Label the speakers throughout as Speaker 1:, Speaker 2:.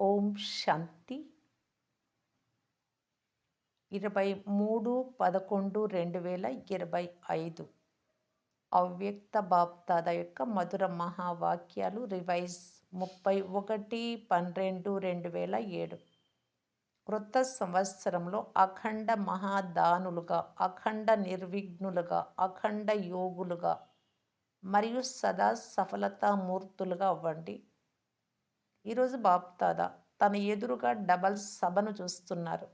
Speaker 1: ఓం శాంతి. ఇరవై మూడు పదకొండు రెండు వేల ఇరవై ఐదు. అవ్యక్త బాప్తాద యొక్క మధుర మహావాక్యాలు రివైజ్ ముప్పై ఒకటి పన్నెండు రెండు వేల ఏడు. క్రొత్త సంవత్సరంలో అఖండ మహాదానులుగా అఖండ నిర్విఘ్నులుగా అఖండ యోగులుగా మరియు సదా సఫలతామూర్తులుగా అవ్వండి. ఈరోజు బాప్తాద తన ఎదురుగా డబల్ సభను చూస్తున్నారు.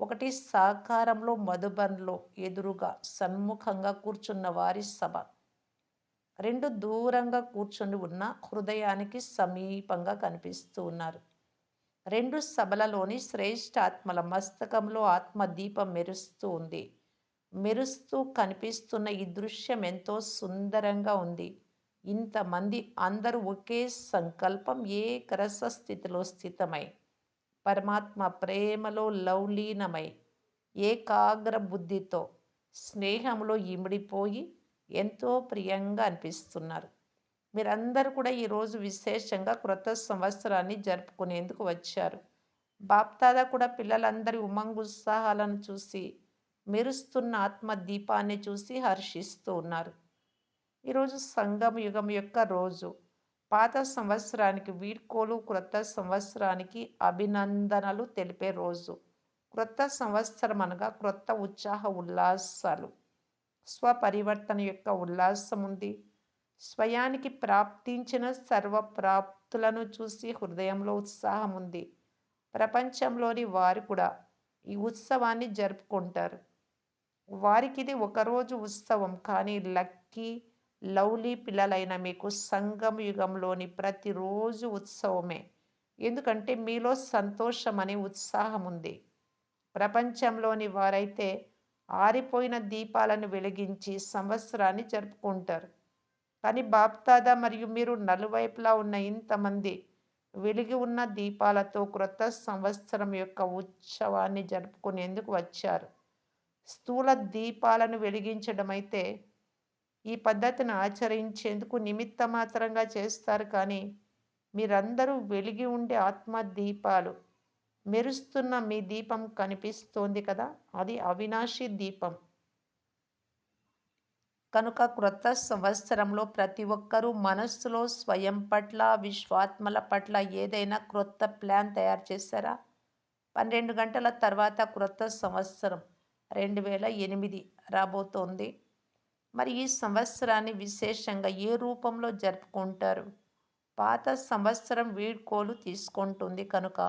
Speaker 1: ఒకటి సాకారంలో మధుబన్లో ఎదురుగా సన్ముఖంగా కూర్చున్న వారి సభ. రెండు దూరంగా కూర్చొని ఉన్న హృదయానికి సమీపంగా కనిపిస్తూ ఉన్నారు. రెండు సభలలోని శ్రేష్ఠ ఆత్మల మస్తకంలో ఆత్మదీపం మెరుస్తూ ఉంది. మెరుస్తూ కనిపిస్తున్న ఈ దృశ్యం ఎంతో సుందరంగా ఉంది. ఇంతమంది అందరూ ఒకే సంకల్పం ఏకరస స్థితిలో స్థితమై పరమాత్మ ప్రేమలో లౌలీనమై ఏకాగ్ర బుద్ధితో స్నేహంలో ఇమిడిపోయి ఎంతో ప్రియంగా అనిపిస్తున్నారు. మీరందరూ కూడా ఈరోజు విశేషంగా క్రొత్త సంవత్సరాన్ని జరుపుకునేందుకు వచ్చారు. బాప్తాదా కూడా పిల్లలందరి ఉమంగుత్సాహాలను చూసి మెరుస్తున్న ఆత్మ దీపాన్ని చూసి హర్షిస్తూ ఉన్నారు. ఈరోజు సంగమ యుగం యొక్క రోజు. పాత సంవత్సరానికి వీడ్కోలు క్రొత్త సంవత్సరానికి అభినందనలు తెలిపే రోజు. క్రొత్త సంవత్సరం అనగా క్రొత్త ఉత్సాహ ఉల్లాసాలు. స్వపరివర్తన యొక్క ఉల్లాసం ఉంది. స్వయానికి ప్రాప్తించిన సర్వ ప్రాప్తులను చూసి హృదయంలో ఉత్సాహం ఉంది. ప్రపంచంలోని వారు కూడా ఈ ఉత్సవాన్ని జరుపుకుంటారు. వారికి ఇది ఒకరోజు ఉత్సవం కానీ లక్కీ లవ్లీ పిల్లలైన మీకు సంగమ యుగంలోని ప్రతిరోజు ఉత్సవమే. ఎందుకంటే మీలో సంతోషం అనే ఉత్సాహం ఉంది. ప్రపంచంలోని వారైతే ఆరిపోయిన దీపాలను వెలిగించి సంవత్సరాన్ని జరుపుకుంటారు. కానీ బాప్తాదా మరియు మీరు నలువైపులా ఉన్న ఇంతమంది వెలిగి ఉన్న దీపాలతో క్రొత్త సంవత్సరం యొక్క ఉత్సవాన్ని జరుపుకునేందుకు వచ్చారు. స్థూల దీపాలను వెలిగించడం అయితే ఈ పద్ధతిని ఆచరించేందుకు నిమిత్త మాత్రంగా చేస్తారు. కానీ మీరందరూ వెలిగి ఉండే ఆత్మ దీపాలు మెరుస్తున్న మీ దీపం కనిపిస్తోంది కదా? అది అవినాశి దీపం. కనుక క్రొత్త సంవత్సరంలో ప్రతి ఒక్కరూ మనస్సులో స్వయం పట్ల విశ్వాత్మల పట్ల ఏదైనా క్రొత్త ప్లాన్ తయారు చేశారా? పన్నెండు గంటల తర్వాత క్రొత్త సంవత్సరం రెండు వేల ఎనిమిది రాబోతోంది. మరి ఈ సంవత్సరాన్ని విశేషంగా ఏ రూపంలో జరుపుకుంటారు? పాత సంవత్సరం వీడ్కోలు తీసుకుంటుంది కనుక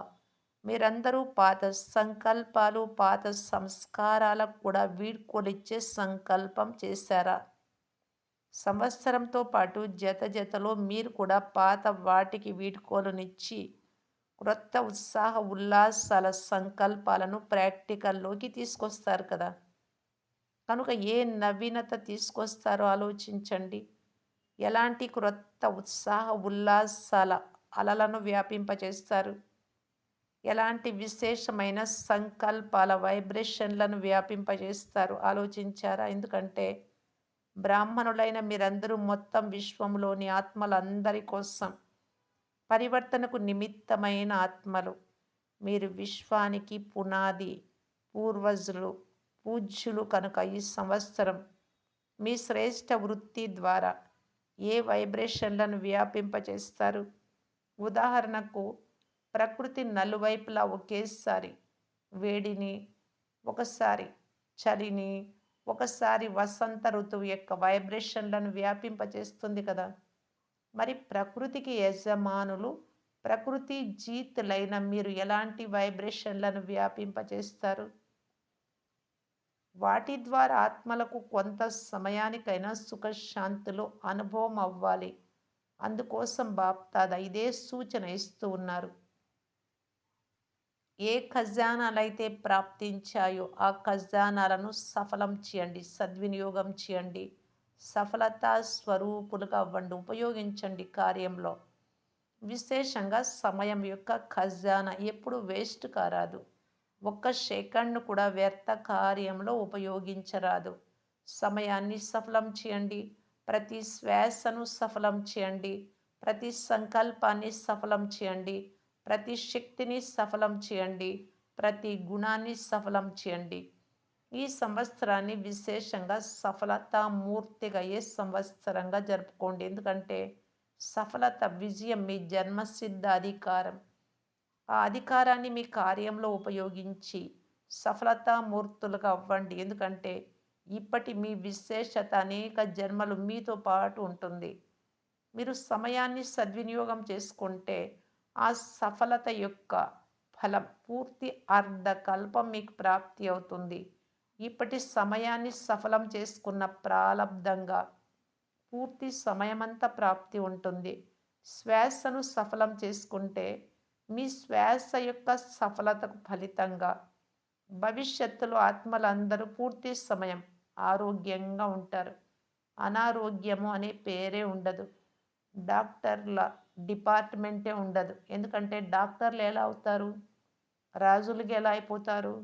Speaker 1: మీరందరూ పాత సంకల్పాలు పాత సంస్కారాలకు కూడా వీడ్కోలిచ్చే సంకల్పం చేశారా? సంవత్సరంతో పాటు జత జతలో మీరు కూడా పాత వాటికి వీడ్కోలునిచ్చి క్రొత్త ఉత్సాహ ఉల్లాసాల సంకల్పాలను ప్రాక్టికల్లోకి తీసుకొస్తారు కదా? కనుక ఏ నవీనత తీసుకొస్తారో ఆలోచించండి. ఎలాంటి క్రొత్త ఉత్సాహ ఉల్లాసాల అలలను వ్యాపింపచేస్తారు ఎలాంటి విశేషమైన సంకల్పాల వైబ్రేషన్లను వ్యాపింపజేస్తారు? ఆలోచించారా? ఎందుకంటే బ్రాహ్మణులైన మీరందరూ మొత్తం విశ్వంలోని ఆత్మలందరి కోసం పరివర్తనకు నిమిత్తమైన ఆత్మలు. మీరు విశ్వానికి పునాది పూర్వజులు పూజ్యులు కనుక ఈ సంవత్సరం మీ శ్రేష్ఠ వృత్తి ద్వారా ఏ వైబ్రేషన్లను వ్యాపింపచేస్తారు? ఉదాహరణకు ప్రకృతి నలువైపులా ఒకేసారి వేడిని ఒకసారి చలిని ఒకసారి వసంత ఋతువు యొక్క వైబ్రేషన్లను వ్యాపింపచేస్తుంది కదా? మరి ప్రకృతికి యజమానులు ప్రకృతి జీతులైన మీరు ఎలాంటి వైబ్రేషన్లను వ్యాపింపచేస్తారు? వాటి ద్వారా ఆత్మలకు కొంత సమయానికైనా సుఖశాంతులు అనుభవం అవ్వాలి. అందుకోసం బాప్తాద ఇదే సూచన ఇస్తూ ఉన్నారు. ఏ ఖజానాలైతే ప్రాప్తించాయో ఆ ఖజానాలను సఫలం చేయండి సద్వినియోగం చేయండి సఫలతా స్వరూపులుగా అవ్వండి ఉపయోగించండి కార్యంలో. విశేషంగా సమయం యొక్క ఖజానా ఎప్పుడు వేస్ట్ కారాదు. ఒక్క సెకండ్ను కూడా వ్యర్థ కార్యంలో ఉపయోగించరాదు. సమయాన్ని సఫలం చేయండి. ప్రతి శ్వాసను సఫలం చేయండి. ప్రతి సంకల్పాన్ని సఫలం చేయండి. ప్రతి శక్తిని సఫలం చేయండి. ప్రతి గుణాన్ని సఫలం చేయండి. ఈ సంవత్సరాన్ని విశేషంగా సఫలతామూర్తిగా ఏ సంవత్సరంగా జరుపుకోండి. ఎందుకంటే సఫలత విజయం మీ జన్మసిద్ధ అధికారం ఆ అధికారాన్ని మీ కార్యంలో ఉపయోగించి సఫలతామూర్తులుగా అవ్వండి. ఎందుకంటే ఇప్పటి మీ విశేషత అనేక జన్మలు మీతో పాటు ఉంటుంది. మీరు సమయాన్ని సద్వినియోగం చేసుకుంటే ఆ సఫలత యొక్క ఫలం పూర్తి అర్ధకల్పం మీకు ప్రాప్తి అవుతుంది. ఇప్పటి సమయాన్ని సఫలం చేసుకున్న ప్రాలబ్ధంగా పూర్తి సమయమంతా ప్రాప్తి ఉంటుంది. శ్వాసను సఫలం చేసుకుంటే మీ శ్వాస యొక్క సఫలతకు ఫలితంగా భవిష్యత్తులో ఆత్మలందరూ పూర్తి సమయం ఆరోగ్యంగా ఉంటారు. అనారోగ్యము అనే పేరే ఉండదు. డాక్టర్ల డిపార్ట్మెంటే ఉండదు. ఎందుకంటే డాక్టర్లు ఎలా అవుతారు? రాజులకి ఎలా అయిపోతారు?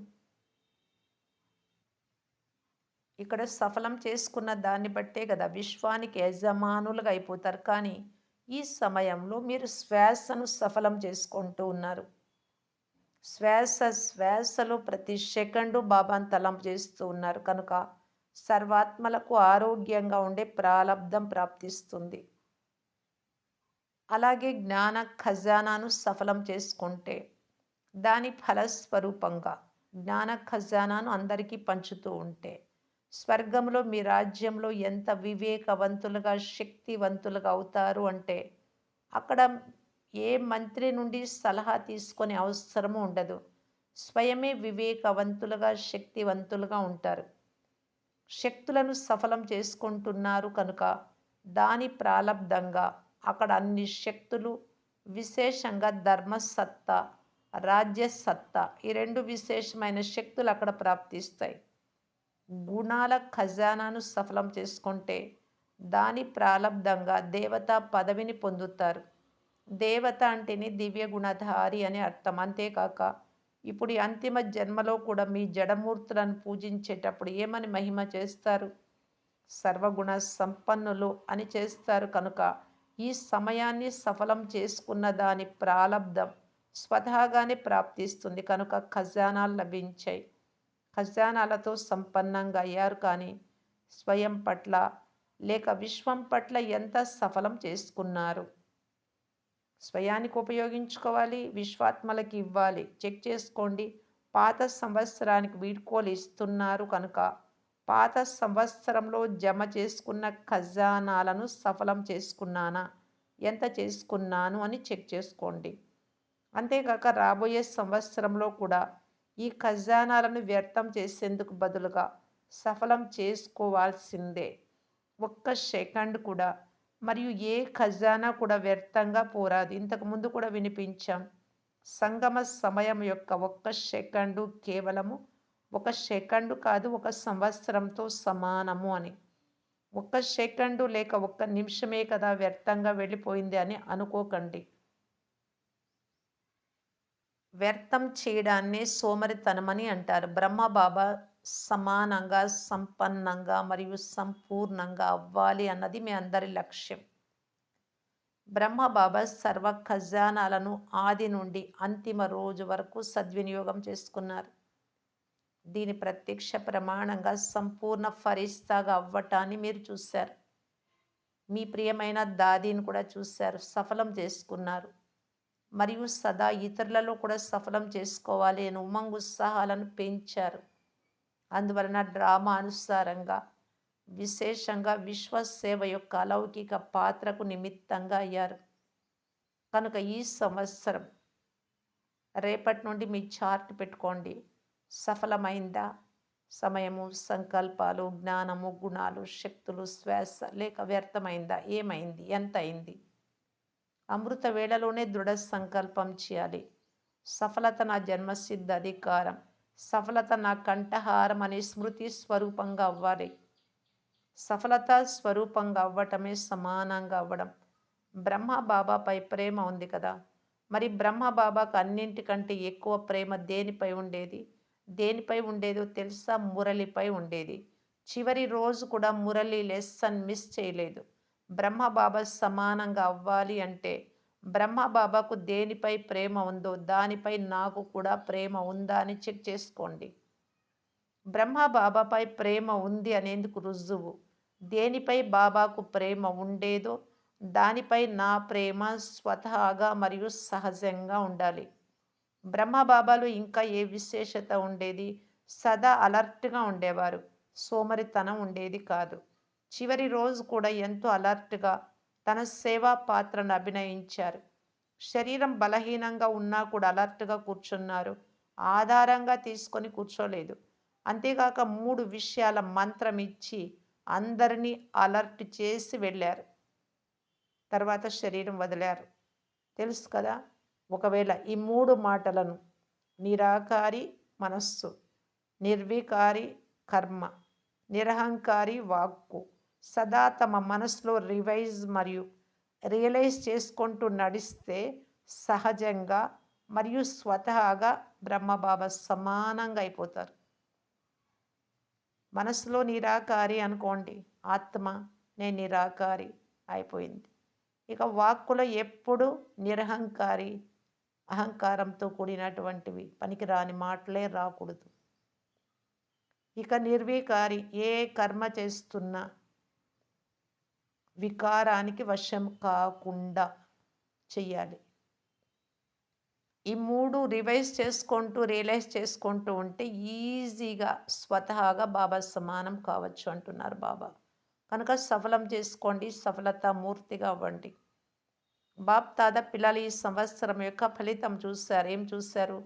Speaker 1: ఇక్కడ సఫలం చేసుకున్న దాన్ని బట్టే కదా విశ్వానికి యజమానులుగా అయిపోతారు. కానీ ఈ సమయంలో మీరు శ్వాసను సఫలం చేసుకుంటూ ఉన్నారు. శ్వాస శ్వాసలో ప్రతి సెకండు బాబాను తలం చేస్తూ ఉన్నారు. కనుక సర్వాత్మలకు ఆరోగ్యంగా ఉండే ప్రారంధం ప్రాప్తిస్తుంది. అలాగే జ్ఞాన ఖజానాను సఫలం చేసుకుంటే దాని ఫలస్వరూపంగా జ్ఞాన ఖజానాను అందరికీ పంచుతూ ఉంటే స్వర్గంలో మీ రాజ్యంలో ఎంత వివేకవంతులుగా శక్తివంతులుగా అవుతారు అంటే అక్కడ ఏ మంత్రి నుండి సలహా తీసుకునే అవసరము ఉండదు. స్వయమే వివేకవంతులుగా శక్తివంతులుగా ఉంటారు. శక్తులను సఫలం చేసుకుంటున్నారు కనుక దాని ప్రాలబ్ధంగా అక్కడ అన్ని శక్తులు విశేషంగా ధర్మసత్తా రాజ్యసత్తా ఈ రెండు విశేషమైన శక్తులు అక్కడ ప్రాప్తిస్తాయి. గుణాల ఖజానాను సఫలం చేసుకుంటే దాని ప్రారంభంగా దేవత పదవిని పొందుతారు. దేవత అంటేనే దివ్య గుణధారి అని అర్థం. అంతేకాక ఇప్పుడు అంతిమ జన్మలో కూడా మీ జడమూర్తులను పూజించేటప్పుడు ఏమని మహిమ చేస్తారు? సర్వగుణ సంపన్నులు అని చేస్తారు కనుక ఈ సమయాన్ని సఫలం చేసుకున్న దాని ప్రారంధం స్వతహాగానే ప్రాప్తిస్తుంది. కనుక ఖజానాలు లభించాయి. ఖజానాలతో సంపన్నంగా అయ్యారు కానీ స్వయం పట్ల లేక విశ్వం పట్ల ఎంత సఫలం చేసుకున్నారు? స్వయానికి ఉపయోగించుకోవాలి విశ్వాత్మలకి ఇవ్వాలి. చెక్ చేసుకోండి. పాత సంవత్సరానికి వీడ్కోలు ఇస్తున్నారు కనుక పాత సంవత్సరంలో జమ చేసుకున్న ఖజానాలను సఫలం చేసుకున్నానా? ఎంత చేసుకున్నాను అని చెక్ చేసుకోండి. అంతేకాక రాబోయే సంవత్సరంలో కూడా ఈ ఖజానాలను వ్యర్థం చేసేందుకు బదులుగా సఫలం చేసుకోవాల్సిందే. ఒక్క సెకండ్ కూడా. మరియు ఏ ఖజానా కూడా వ్యర్థంగా పోరాదు. ఇంతకు ముందు కూడా వినిపించాం. సంగమ సమయం యొక్క ఒక్క సెకండు కేవలము ఒక సెకండు కాదు ఒక సంవత్సరంతో సమానము అని. ఒక్క సెకండు లేక ఒక్క నిమిషమే కదా వ్యర్థంగా వెళ్ళిపోయింది అని అనుకోకండి. వ్యర్థం చేయడాన్ని సోమరితనమని అంటారు. బ్రహ్మ బాబా సమానంగా సంపన్నంగా మరియు సంపూర్ణంగా అవ్వాలి అన్నది మీ అందరి లక్ష్యం. బ్రహ్మ బాబా సర్వ ఖజానాలను ఆది నుండి అంతిమ రోజు వరకు సద్వినియోగం చేసుకున్నారు. దీని ప్రత్యక్ష ప్రమాణంగా సంపూర్ణ ఫరిస్తాగా అవ్వటాన్ని మీరు చూశారు. మీ ప్రియమైన దాదీని కూడా చూశారు. సఫలం చేసుకున్నారు. మరియు సదా ఇతరులలో కూడా సఫలం చేసుకోవాలి అని ఉమంగ్ ఉత్సాహాలను పెంచారు. అందువలన డ్రామా అనుసారంగా విశేషంగా విశ్వసేవ యొక్క అలౌకిక పాత్రకు నిమిత్తంగా అయ్యారు. కనుక ఈ సంవత్సరం రేపటి నుండి మీ చార్ట్ పెట్టుకోండి. సఫలమైందా? సమయము సంకల్పాలు జ్ఞానము గుణాలు శక్తులు శ్వాస లేక వ్యర్థమైందా? ఏమైంది? ఎంత అయింది అమృత వేళలోనే దృఢ సంకల్పం చేయాలి. సఫలత నా జన్మసిద్ధ అధికారం. సఫలత నా కంఠహారం అనే స్మృతి స్వరూపంగా అవ్వాలి. సఫలత స్వరూపంగా అవ్వటమే సమానంగా అవ్వడం. బ్రహ్మ బాబాపై ప్రేమ ఉంది కదా. మరి బ్రహ్మ బాబాకు అన్నింటికంటే ఎక్కువ ప్రేమ దేనిపై ఉండేది? దేనిపై ఉండేదో తెలుసా? మురళిపై ఉండేది. చివరి రోజు కూడా మురళి లెస్సన్ మిస్ చేయలేదు. బ్రహ్మబాబా సమానంగా అవ్వాలి అంటే బ్రహ్మబాబాకు దేనిపై ప్రేమ ఉందో దానిపై నాకు కూడా ప్రేమ ఉందా అని చెక్ చేసుకోండి. బ్రహ్మ బాబాపై ప్రేమ ఉంది అనేందుకు రుజువు. దేనిపై బాబాకు ప్రేమ ఉండేదో దానిపై నా ప్రేమ స్వతహాగా మరియు సహజంగా ఉండాలి. బ్రహ్మబాబాలో ఇంకా ఏ విశేషత ఉండేది? సదా అలర్ట్గా ఉండేవారు. సోమరితనం ఉండేది కాదు. చివరి రోజు కూడా ఎంతో అలర్ట్గా తన సేవా పాత్రను అభినయించారు. శరీరం బలహీనంగా ఉన్నా కూడా అలర్ట్గా కూర్చున్నారు. ఆధారంగా తీసుకొని కూర్చోలేదు. అంతేకాక మూడు విషయాల మంత్రం ఇచ్చి అందరినీ అలర్ట్ చేసి వెళ్ళారు. తర్వాత శరీరం వదిలారు. తెలుసు కదా? ఒకవేళ ఈ మూడు మాటలను నిరాకారి మనస్సు నిర్వికారి కర్మ నిరహంకారి వాక్కు సదా తమ మనసులో రివైజ్ మరియు రియలైజ్ చేసుకుంటూ నడిస్తే సహజంగా మరియు స్వతహాగా బ్రహ్మబాబా సమానంగా అయిపోతారు. మనసులో నిరాకారి అనుకోండి ఆత్మ నేను నిరాకారి అయిపోయింది. ఇక వాక్కులో ఎప్పుడు నిరహంకారి అహంకారంతో కూడినటువంటివి పనికిరాని మాటలే రాకూడదు. ఇక నిర్వీకారి ఏ కర్మ చేస్తున్నా వికారానికి వశం కాకుండా చెయ్యాలి. ఈ మూడు రివైజ్ చేసుకుంటూ రియలైజ్ చేసుకుంటూ ఉంటే ఈజీగా స్వతహాగా బాబా సమానం కావచ్చు అంటున్నారు బాబా. కనుక సఫలం చేసుకోండి సఫలత మూర్తిగా అవ్వండి. బాప్ తాత పిల్లలు ఈ సంవత్సరం యొక్క ఫలితం చూశారు. ఏం చూశారు?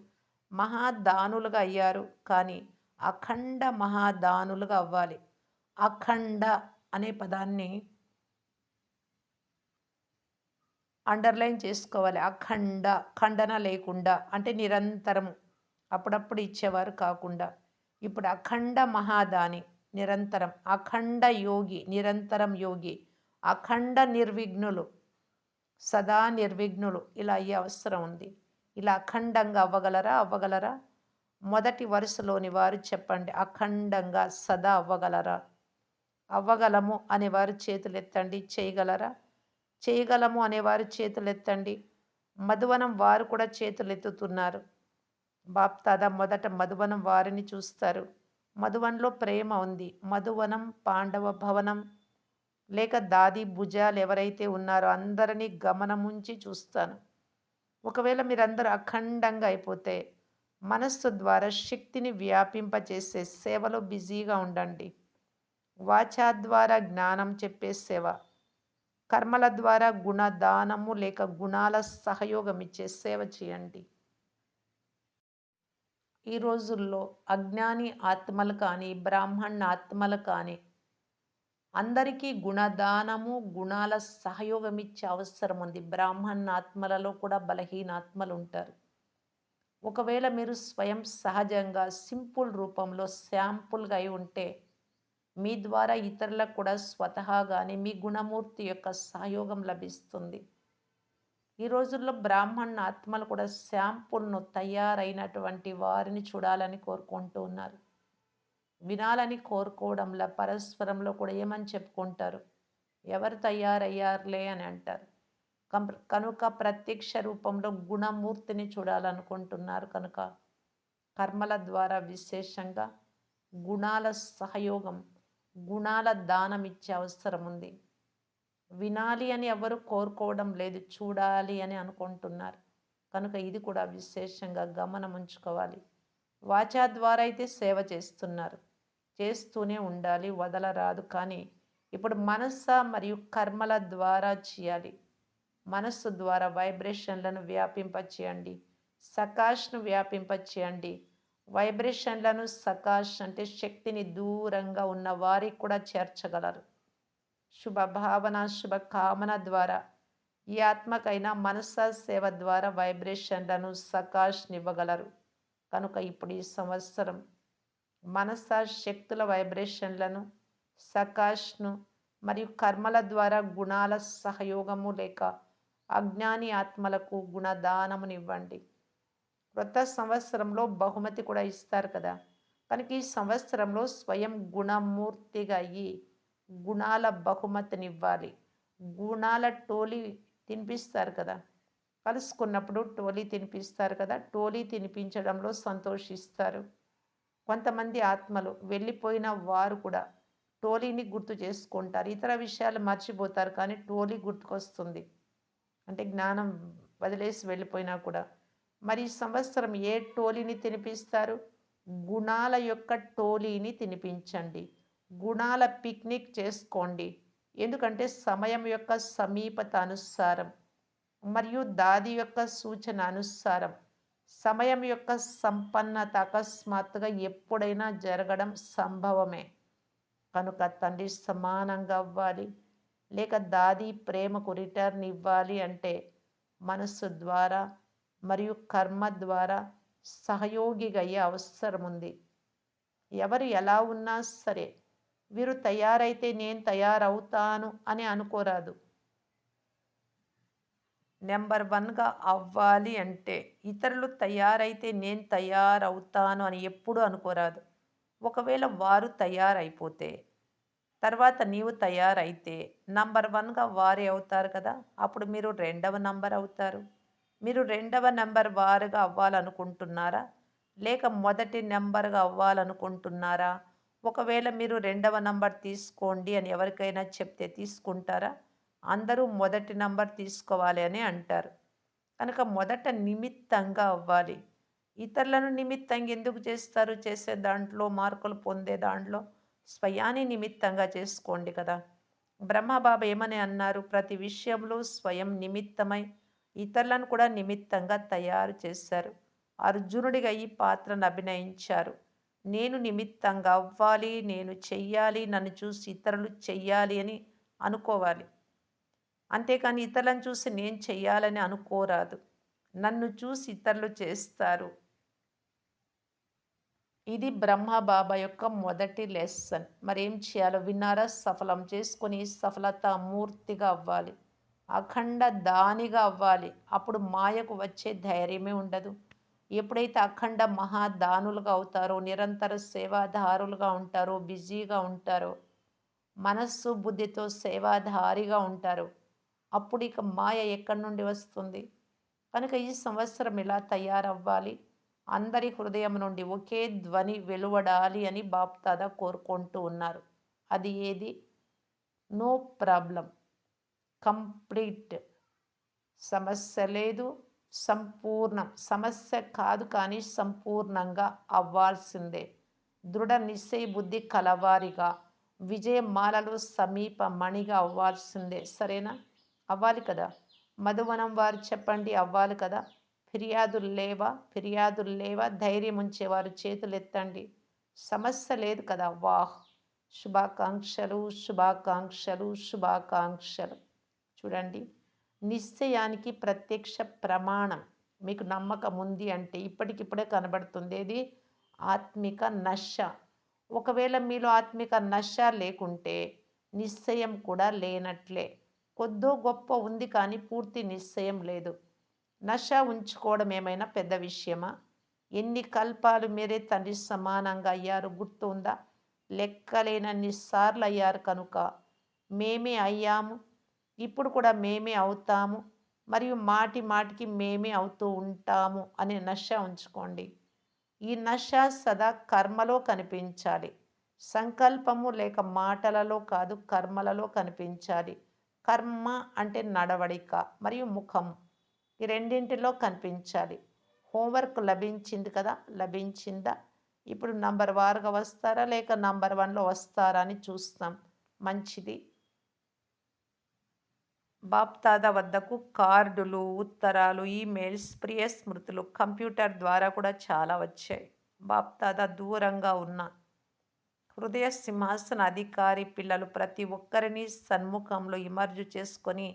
Speaker 1: మహాదానులుగా అయ్యారు. కానీ అఖండ మహాదానులుగా అవ్వాలి. అఖండ అనే పదాన్ని అండర్లైన్ చేసుకోవాలి. అఖండ ఖండన లేకుండా అంటే నిరంతరం అప్పుడప్పుడు ఇచ్చేవారు కాకుండా. ఇప్పుడు అఖండ మహాదాని నిరంతరం అఖండ యోగి నిరంతరం యోగి అఖండ నిర్విఘ్నులు సదా నిర్విఘ్నులు ఇలా అయ్యే అవసరం ఉంది. ఇలా అఖండంగా అవ్వగలరా? అవ్వగలరా? మొదటి వరుసలోని వారు చెప్పండి అఖండంగా సదా అవ్వగలరా? అవ్వగలము అనేవారు చేతులు ఎత్తండి చేయగలరా? చేయగలము అనేవారు చేతులు ఎత్తండి మధువనం వారు కూడా చేతులు ఎత్తుతున్నారు బాప్తాద మొదట మధువనం వారిని చూస్తారు. మధువనంలో ప్రేమ ఉంది. మధువనం పాండవ భవనం లేక దాది భుజాలు ఎవరైతే ఉన్నారో అందరినీ గమనముంచి చూస్తాను. ఒకవేళ మీరందరూ అఖండంగా అయిపోతే మనస్సు ద్వారా శక్తిని వ్యాపింపచేసే సేవలో బిజీగా ఉండండి. వాచా ద్వారా జ్ఞానం చెప్పే సేవ. కర్మల ద్వారా గుణదానము లేక గుణాల సహయోగం ఇచ్చే సేవ చేయండి. ఈ రోజుల్లో అజ్ఞాని ఆత్మలు కానీ బ్రాహ్మణ ఆత్మలు కానీ అందరికీ గుణదానము గుణాల సహయోగం ఇచ్చే అవసరం ఉంది. బ్రాహ్మణ ఆత్మలలో కూడా బలహీన ఆత్మలు ఉంటారు. ఒకవేళ మీరు స్వయం సహజంగా సింపుల్ రూపంలో శాంపుల్గా అయి ఉంటే మీ ద్వారా ఇతరులకు కూడా స్వతహాగానే మీ గుణమూర్తి యొక్క సహయోగం లభిస్తుంది. ఈ రోజుల్లో బ్రాహ్మణ ఆత్మలు కూడా శాంపుల్ను తయారైనటువంటి వారిని చూడాలని కోరుకుంటూ ఉన్నారు. వినాలని కోరుకోవడంలో పరస్పరంలో కూడా ఏమని చెప్పుకుంటారు? ఎవరు తయారయ్యారులే అని అంటారు. కనుక ప్రత్యక్ష రూపంలో గుణమూర్తిని చూడాలనుకుంటున్నారు కనుక కర్మల ద్వారా విశేషంగా గుణాల సహయోగం గుణాల దానం ఇచ్చే అవసరం ఉంది వినాలి అని ఎవరు కోరుకోవడం లేదు చూడాలి అని అనుకుంటున్నారు. కనుక ఇది కూడా విశేషంగా గమనం ఉంచుకోవాలి వాచా ద్వారా అయితే సేవ చేస్తున్నారు. చేస్తూనే ఉండాలి వదలరాదు కానీ ఇప్పుడు మనస్స మరియు కర్మల ద్వారా చేయాలి. మనస్సు ద్వారా వైబ్రేషన్లను వ్యాపింపచేయండి. సకాష్ను వ్యాపింపచేయండి. వైబ్రేషన్లను సకాష్ అంటే శక్తిని దూరంగా ఉన్న వారికి కూడా చేర్చగలరు. శుభ భావన శుభ కామన ద్వారా ఈ ఆత్మకైన మనస సేవ ద్వారా వైబ్రేషన్లను సకాష్నివ్వగలరు కనుక ఇప్పుడు ఈ సంవత్సరం మనస శక్తుల వైబ్రేషన్లను సకాష్ను మరియు కర్మల ద్వారా గుణాల సహయోగము లేక అజ్ఞాని ఆత్మలకు గుణదానమునివ్వండి. కొత్త సంవత్సరంలో బహుమతి కూడా ఇస్తారు కదా. కనుక ఈ సంవత్సరంలో స్వయం గుణమూర్తిగా అయ్యి గుణాల బహుమతినివ్వాలి గుణాల టోలి తినిపిస్తారు కదా. కలుసుకున్నప్పుడు టోలీ తినిపిస్తారు కదా. టోలీ తినిపించడంలో సంతోషిస్తారు. కొంతమంది ఆత్మలు వెళ్ళిపోయిన వారు కూడా టోలీని గుర్తు చేసుకుంటారు. ఇతర విషయాలు మర్చిపోతారు కానీ టోలీ గుర్తుకొస్తుంది. అంటే జ్ఞానం వదిలేసి వెళ్ళిపోయినా కూడా మరి సంవత్సరం ఏ టోలీని తినిపిస్తారు? గుణాల యొక్క టోలీని తినిపించండి. గుణాల పిక్నిక్ చేసుకోండి. ఎందుకంటే సమయం యొక్క సమీపత అనుసారం మరియు దాది యొక్క సూచన అనుసారం సమయం యొక్క సంపన్నత అకస్మాత్తుగా ఎప్పుడైనా జరగడం సంభవమే. కనుక తండ్రి సమానంగా అవ్వాలి. లేక దాది ప్రేమకు రిటర్న్ ఇవ్వాలి అంటే మనస్సు ద్వారా మరియు కర్మ ద్వారా సహయోగిగయ్యే అవసరం ఉంది ఎవరు ఎలా ఉన్నా సరే వీరు తయారైతే నేను తయారవుతాను అని అనుకోరాదు. నెంబర్ వన్గా అవ్వాలి అంటే ఇతరులు తయారైతే నేను తయారవుతాను అని ఎప్పుడూ అనుకోరాదు. ఒకవేళ వారు తయారైపోతే తర్వాత నీవు తయారైతే నంబర్ వన్గా వారే అవుతారు కదా అప్పుడు మీరు రెండవ నంబర్ అవుతారు. మీరు రెండవ నెంబర్ వారుగా అవ్వాలనుకుంటున్నారా? లేక మొదటి నెంబర్గా అవ్వాలనుకుంటున్నారా? ఒకవేళ మీరు రెండవ నంబర్ తీసుకోండి అని ఎవరికైనా చెప్తే తీసుకుంటారా? అందరూ మొదటి నంబర్ తీసుకోవాలి అని అంటారు. కనుక మొదట నిమిత్తంగా అవ్వాలి. ఇతరులను నిమిత్తంగా ఎందుకు చేస్తారు? చేసే దాంట్లో మార్కులు పొందే దాంట్లో స్వయాన్ని నిమిత్తంగా చేసుకోండి కదా. బ్రహ్మబాబు ఏమని అన్నారు? ప్రతి విషయంలో స్వయం నిమిత్తమై ఇతరులను కూడా నిమిత్తంగా తయారు చేశారు. అర్జునుడిగా ఈ పాత్రను అభినయించారు. నేను నిమిత్తంగా అవ్వాలి నేను చెయ్యాలి నన్ను చూసి ఇతరులు చెయ్యాలి అని అనుకోవాలి. అంతేకాని ఇతరులను చూసి నేను చెయ్యాలని అనుకోరాదు. నన్ను చూసి ఇతరులు చేస్తారు. ఇది బ్రహ్మబాబా యొక్క మొదటి లెసన్. మరేం చేయాలో విన్నారా? సఫలం చేసుకొని సఫలత మూర్తిగా అవ్వాలి. అఖండ దానిగా అవ్వాలి. అప్పుడు మాయకు వచ్చే ధైర్యమే ఉండదు. ఎప్పుడైతే అఖండ మహాదానులుగా అవుతారో నిరంతర సేవాదారులుగా ఉంటారో బిజీగా ఉంటారో మనస్సు బుద్ధితో సేవాధారిగా ఉంటారు అప్పుడు ఇక మాయ ఎక్కడి నుండి వస్తుంది? కనుక ఈ సంవత్సరం ఇలా తయారవ్వాలి. అందరి హృదయం నుండి ఒకే ధ్వని వెలువడాలి అని బాప్తాద కోరుకుంటూ ఉన్నారు. అది ఏది? No problem. కంప్లీట్. సమస్య లేదు సంపూర్ణం. సమస్య కాదు కానీ సంపూర్ణంగా అవ్వాల్సిందే. దృఢ నిశ్చయ బుద్ధి కలవారిగా విజయమాలలో సమీప మణిగా అవ్వాల్సిందే. సరేనా? అవ్వాలి కదా? మధువనం వారు చెప్పండి అవ్వాలి కదా? ఫిర్యాదులు లేవా? ఫిర్యాదులు లేవా? ధైర్యం ఉంచేవారు చేతులు ఎత్తండి. సమస్య లేదు కదా? వాహ్! శుభాకాంక్షలు శుభాకాంక్షలు శుభాకాంక్షలు. చూడండి. నిశ్చయానికి ప్రత్యక్ష ప్రమాణం. మీకు నమ్మకం ఉంది అంటే ఇప్పటికిప్పుడే కనబడుతుంది. ఇది ఆత్మిక నశ. ఒకవేళ మీలో ఆత్మిక నశ లేకుంటే నిశ్చయం కూడా లేనట్లే. కొద్దో గొప్ప ఉంది కానీ పూర్తి నిశ్చయం లేదు. నశ ఉంచుకోవడం ఏమైనా పెద్ద విషయమా? ఎన్ని కల్పాలు మీరే తండ్రి సమానంగా అయ్యారు గుర్తు ఉందా లెక్కలేనన్ని సార్లు అయ్యారు కనుక మేమే అయ్యాము. ఇప్పుడు కూడా మేమే అవుతాము. మరియు మాటి మాటికి మేమే అవుతూ ఉంటాము అనే నష ఉంచుకోండి. ఈ నష సదా కర్మలో కనిపించాలి. సంకల్పము లేక మాటలలో కాదు కర్మలలో కనిపించాలి. కర్మ అంటే నడవడిక మరియు ముఖం. ఈ రెండింటిలో కనిపించాలి. హోంవర్క్ లభించింది కదా లభించిందా? ఇప్పుడు నంబర్ వారుగా వస్తారా లేక నంబర్ వన్లో వస్తారా అని చూస్తాం. మంచిది. బాప్తాద వద్దకు కార్డులు ఉత్తరాలు ఈమెయిల్స్ ప్రియ స్మృతులు కంప్యూటర్ ద్వారా కూడా చాలా వచ్చాయి. బాప్తాద దూరంగా ఉన్న హృదయ సింహాసన అధికారి పిల్లలు ప్రతి ఒక్కరిని సన్ముఖంలో ఇమర్జు చేసుకొని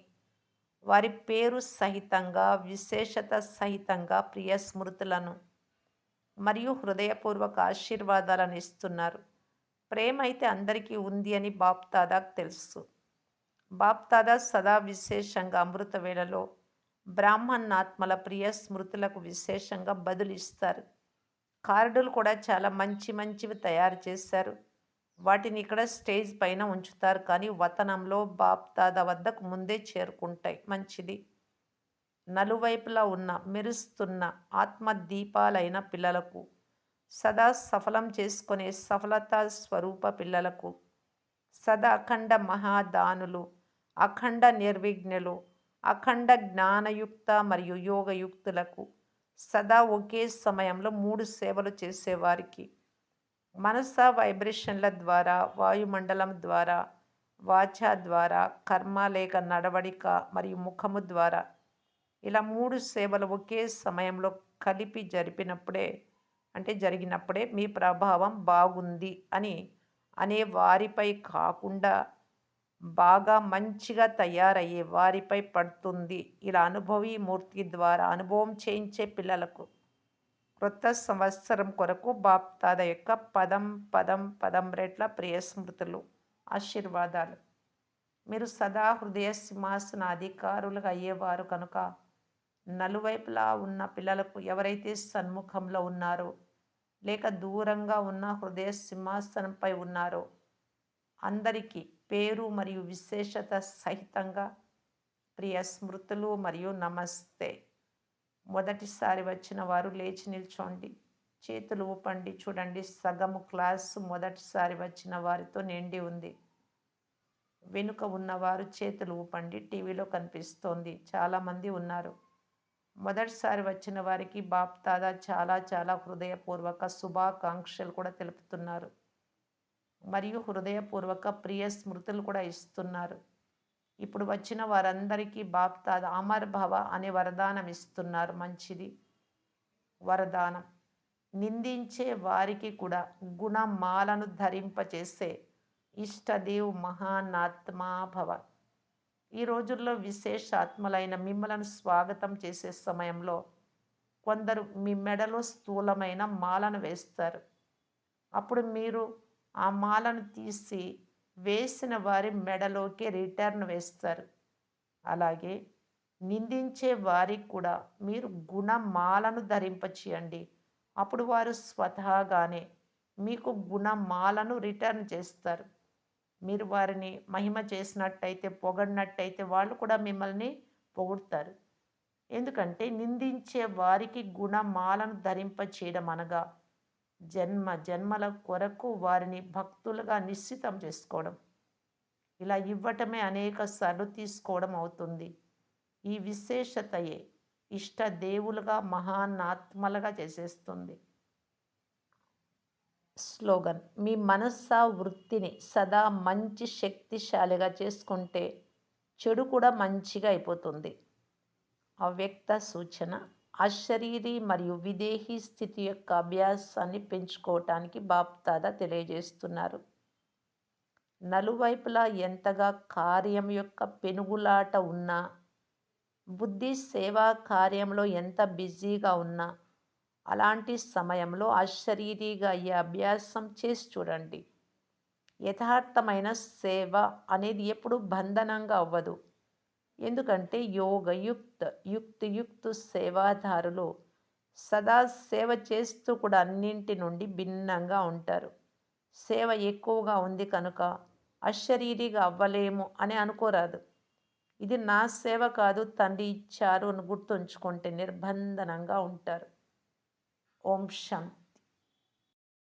Speaker 1: వారి పేరు సహితంగా విశేషత సహితంగా ప్రియ స్మృతులను మరియు హృదయపూర్వక ఆశీర్వాదాలను ఇస్తున్నారు. ప్రేమ అయితే అందరికీ ఉంది అని బాప్తాదాకు తెలుసు. బాప్తాదా సదా విశేషంగా అమృత వేళలో బ్రాహ్మణాత్మల ప్రియ స్మృతులకు విశేషంగా బదులిస్తారు కార్డులు కూడా చాలా మంచి మంచివి తయారు చేశారు. వాటిని ఇక్కడ స్టేజ్ పైన ఉంచుతారు. కానీ వతనంలో బాప్తాద వద్దకు ముందే చేరుకుంటాయి. మంచిది. నలువైపులా ఉన్న మెరుస్తున్న ఆత్మదీపాలైన పిల్లలకు సదా సఫలం చేసుకునే సఫలతా స్వరూప పిల్లలకు సదా అఖండ మహాదానులు అఖండ నిర్విఘ్నులు అఖండ జ్ఞానయుక్త మరియు యోగయుక్తులకు సదా ఒకే సమయంలో మూడు సేవలు చేసేవారికి మనస వైబ్రేషన్ల ద్వారా వాయుమండలం ద్వారా వాచ ద్వారా కర్మ లేక నడవడిక మరియు ముఖము ద్వారా ఇలా మూడు సేవలు ఒకే సమయంలో కలిపి జరిపినప్పుడే అంటే జరిగినప్పుడే మీ ప్రభావం బాగుంది అని అనే వారిపై కాకుండా బాగా మంచిగా తయారయ్యే వారిపై పడుతుంది. ఇలా అనుభవి మూర్తి ద్వారా అనుభవం చేయించే పిల్లలకు క్రొత్త సంవత్సరం కొరకు బాప్తాద యొక్క పదం పదం పదం రెట్ల ప్రియ స్మృతులు ఆశీర్వాదాలు. మీరు సదా హృదయ సింహాసన అధికారులుగా అయ్యేవారు కనుక నలువైపులా ఉన్న పిల్లలకు ఎవరైతే సన్ముఖంలో ఉన్నారో లేక దూరంగా ఉన్న హృదయ సింహాసనంపై ఉన్నారో అందరికీ పేరు మరియు విశేషత సహితంగా ప్రియ స్మృతులు మరియు నమస్తే. మొదటిసారి వచ్చిన వారు లేచి నిల్చోండి. చేతులు ఊపండి చూడండి. సగము క్లాసు మొదటిసారి వచ్చిన వారితో నిండి ఉంది. వెనుక ఉన్నవారు చేతులు ఊపండి. టీవీలో కనిపిస్తోంది. చాలామంది ఉన్నారు. మొదటిసారి వచ్చిన వారికి బాప్ దాదా చాలా చాలా హృదయపూర్వక శుభాకాంక్షలు కూడా తెలుపుతున్నారు. మరియు హృదయపూర్వక ప్రియ స్మృతులు కూడా ఇస్తున్నారు. ఇప్పుడు వచ్చిన వారందరికీ బాప్తాద అమర్ భవ అనే వరదానం ఇస్తున్నారు. మంచిది. వరదానం. నిందించే వారికి కూడా గుణమాలను ధరింపచేసే ఇష్టదేవ్ మహానాత్మాభవ ఈ రోజుల్లో విశేషాత్మలైన మిమ్మలను స్వాగతం చేసే సమయంలో కొందరు మీ మెడలో స్థూలమైన మాలను వేస్తారు. అప్పుడు మీరు ఆ మాలను తీసి వేసిన వారి మెడలోకి రిటర్న్ వేస్తారు. అలాగే నిందించే వారికి కూడా మీరు గుణమాలను ధరింపచేయండి. అప్పుడు వారు స్వతహాగానే మీకు గుణమాలను రిటర్న్ చేస్తారు. మీరు వారిని మహిమ చేసినట్టయితే పొగడినట్టయితే వాళ్ళు కూడా మిమ్మల్ని పొగుడతారు. ఎందుకంటే నిందించే వారికి గుణమాలను ధరింప చేయడం అనగా జన్మ జన్మల కొరకు వారిని భక్తులుగా నిశ్చితం చేసుకోవడం. ఇలా ఇవ్వటమే అనేక సార్లు తీసుకోవడం అవుతుంది. ఈ విశేషతయే ఇష్ట దేవులుగా మహానాత్మలుగా చేసేస్తుంది. స్లోగన్ మీ మనస్స వృత్తిని సదా మంచి శక్తిశాలిగా చేసుకుంటే చెడు కూడా మంచిగా అయిపోతుంది. అవ్యక్త సూచన అశరీరి మరియు విదేహీ స్థితి యొక్క అభ్యాసాన్ని పెంచుకోవటానికి బాప్తాద తెలియజేస్తున్నారు. నలువైపులా ఎంతగా కార్యం యొక్క పెనుగులాట ఉన్నా బుద్ధి సేవా కార్యంలో ఎంత బిజీగా ఉన్నా అలాంటి సమయంలో అశరీరిగా అయ్యే అభ్యాసం చేసి చూడండి. యథార్థమైన సేవ అనేది ఎప్పుడు బంధనంగా అవ్వదు. ఎందుకంటే యోగయుక్త యుక్తియుక్తు సేవాదారులు సదా సేవ చేస్తూ కూడా అన్నింటి నుండి భిన్నంగా ఉంటారు. సేవ ఎక్కువగా ఉంది కనుక అశరీరిగా అవ్వలేము అని అనుకోరాదు. ఇది నా సేవ కాదు తండ్రి ఇచ్చారు అని గుర్తుంచుకుంటే నిర్బంధనంగా ఉంటారు. ఓం శాంతి